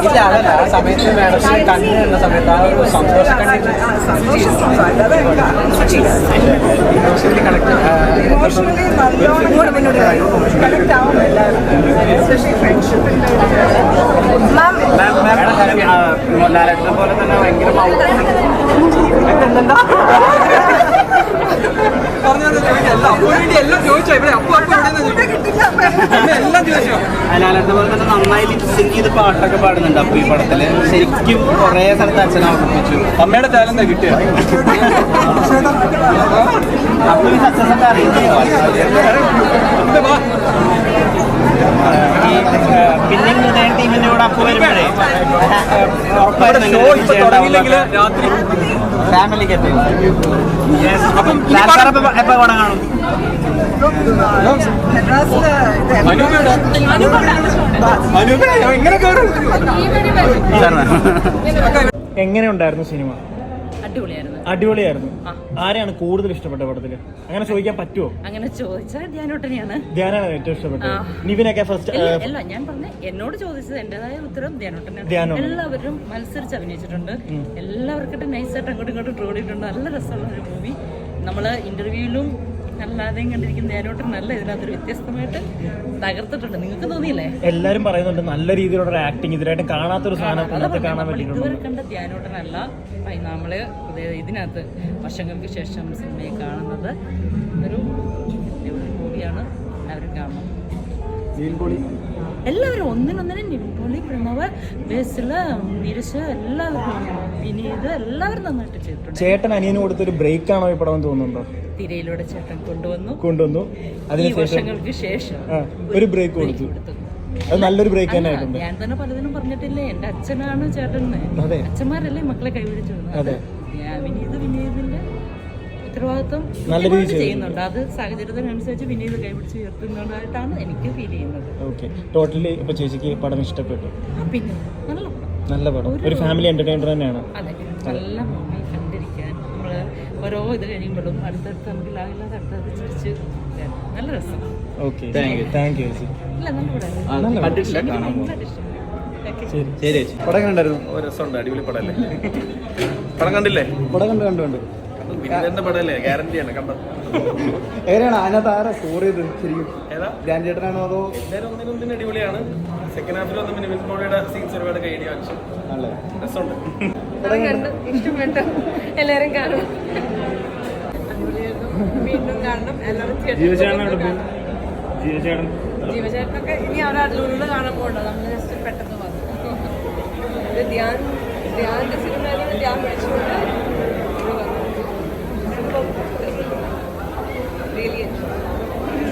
ഇല്ല അതല്ല ആ സമയത്ത് മാഡം കണ്ണിനുള്ള സമയത്ത് ആ ഒരു സന്തോഷ കണ്ണി ഇമോഷണലി കണക്ട് ഇമോഷണലി നല്ലോണം കണക്ട് ആവും എല്ലാവരും എസ്പെഷ്യലി ഫ്രണ്ട്ഷിപ്പിന്റെ മാം ലാലേട്ടനെ പോലെ തന്നെ ഭയങ്കര ലാലേട്ടനെ പോലെ തന്നെ നന്നായി ലിപ്സിങ് ചെയ്ത് പാട്ടൊക്കെ പാടുന്നുണ്ട്. അപ്പൊ ഈ പടത്തിൽ ശരിക്കും കുറെ സ്ഥലത്ത് അച്ഛനെ അവതരിപ്പിച്ചു. അമ്മയുടെ ടാലന്റ് കിട്ടിയ? അപ്പൊ ഈ സക്സസ് ഒക്കെ അറിയുന്നു? പിന്നെ ഹൃദയ ടീമിന്റെ കൂടെ അപ്പൊ വരുമ്പോഴേ ഫാമിലിക്ക് എത്തി അപ്പം എപ്പോ കാണും? എങ്ങനെ ഉണ്ടായിരുന്നു സിനിമ? അടിപൊളിയായിരുന്നു. അടിപൊളിയായിരുന്നു. ആരെയാണ് കൂടുതൽ ഇഷ്ടപ്പെട്ട പടത്തിൽ? അങ്ങനെ ചോദിക്കാൻ പറ്റുമോ അങ്ങനെ ചോദിച്ചാൽ ധ്യാനോട്ടനെയാണ്. ധ്യാനാണ് ഏറ്റവും ഇഷ്ടപ്പെട്ടത്. നിവിനൊക്കെ ഫസ്റ്റ് എല്ലാ ഞാൻ പറഞ്ഞ എന്നോട് ചോദിച്ചത് എന്റേതായ ഉത്തരം ധ്യാനോട്ടനാണ്. എല്ലാവരും മത്സരിച്ച് അഭിനയിച്ചിട്ടുണ്ട്. എല്ലാവർക്കും നൈസായിട്ട് അങ്ങോട്ടും ഇങ്ങോട്ടും ട്രോളിയിട്ടുണ്ട്. നല്ല രസമുള്ള ഒരു മൂവി നമ്മൾ ഇന്റർവ്യൂവിലും അല്ലാതെയും കണ്ടിരിക്കുന്ന ധ്യാനോട്ടൻ നല്ല ഇതിനകത്തൊരു വ്യത്യസ്തമായിട്ട് തകർത്തിട്ടുണ്ട്. നിങ്ങൾക്ക് തോന്നിയില്ലേ? എല്ലാരും പറയുന്നുണ്ട് നല്ല രീതിയിലുള്ള ഒരു ആക്ടിങ് ഇതിനായിട്ട് കാണാത്തൊരു സാധനം കാണാൻ ഇതുവരെ കണ്ട ധ്യാനോട്ടനല്ല. നമ്മൾ ഇത് ഇതിനകത്ത് വർഷങ്ങൾക്ക് ശേഷം സിനിമയെ കാണുന്നത് ഒരു മൂവിയാണ് എല്ലാവരും കാണണം. എല്ലാവരും ഒന്നിനൊന്നിനെ നിൻപൊളി പ്രണവ് ബേസിൽ നിരശ് എല്ലാവരും വിനീത് എല്ലാവരും നന്നായിട്ട് ചെയ്തിട്ടുണ്ട്. ചേട്ടൻ അനിയന് കൊടുത്തൊരു ബ്രേക്ക് ആണോ ഈ പടം തോന്നുന്നുണ്ടോ? തിരയിലൂടെ ചേട്ടൻ കൊണ്ടുവന്നു. കൊണ്ടുവന്നു. അതിന് വർഷങ്ങൾക്ക് ശേഷം ഒരു ബ്രേക്ക് കൊടുത്തു. അത് നല്ലൊരു ബ്രേക്ക് തന്നെ ആയിട്ടുണ്ട്. ഞാൻ തന്നെ പലതിനും പറഞ്ഞിട്ടില്ലേ എന്റെ അച്ഛനാണ് ചേട്ടൻ. അച്ഛന്മാരല്ലേ മക്കളെ കൈപിടിച്ചു അതെ. വിനീത് വിനീതിന്റെ ഉത്തരവാദിത്വം നല്ല രീതിയിൽ ചെയ്യുന്നുണ്ട്. അത് സാഹചര്യത്തിനനുസരിച്ച് വിനീത് കൈപിടിച്ച് ഉയർത്തുന്നതായിട്ടാണ് എനിക്ക് ഫീൽ ചെയ്യുന്നത്. ഓക്കെ ടോട്ടലി ഇപ്പൊ ചേച്ചിക്ക് പടം ഇഷ്ടപ്പെട്ടു. പിന്നെ നല്ല പടം. നല്ല പടം. ഒരു ഫാമിലി എന്റർടൈനർ തന്നെയാണ്. അതെ നല്ല മൂവി കണ്ടിരിക്കാൻ. നമ്മൾ ഓരോ ഇത് കഴിയുമ്പോഴും അടുത്തടുത്ത് നമുക്ക് ലാഗില്ലാതെ അടുത്തടുത്ത് ചിരിച്ച് നല്ല രസം ഓക്കെ താങ്ക് യു ചേച്ചി. നല്ല പടം. കണ്ടിട്ടില്ല കാണാൻ ശരി. ശരി ചേച്ചി. പടം കണ്ടായിരുന്നു ഒരു രസമുണ്ട്. അടിപൊളി പടമല്ലേ? പടം കണ്ടില്ലേ? പടം കണ്ടു കണ്ടു കണ്ടു. എങ്ങനെയാണ്? അതിനകത്ത് ആരാ സ്കോർ ചെയ്ത് ശരിക്കും? ഏതാ? ധ്യാൻ ചേട്ടനാണോ അതോ അടിപൊളിയാണ്. സെക്കൻഡ് ഹാഫിൽ വന്ന പിന്നെ വിൻപോളിയുടെ സീൻസ് ഒരുപാട് കൈഡി രസമുണ്ട്. ഇഷ്ടപ്പെട്ടു. എല്ലാവരും കാണണം വീണ്ടും കാണണം. എല്ലാവരും ജീവചേട്ടൻ ജീവചേട്ടനൊക്കെ ഇനി അവരുടെ അതിലൂടെ കാണാൻ പോകണ്ട. നമ്മൾ ജസ്റ്റ് പെട്ടെന്ന് വന്നു. ധ്യാൻ ധ്യാൻ സിനിമ ധ്യാൻ വിളിച്ചുകൊണ്ട്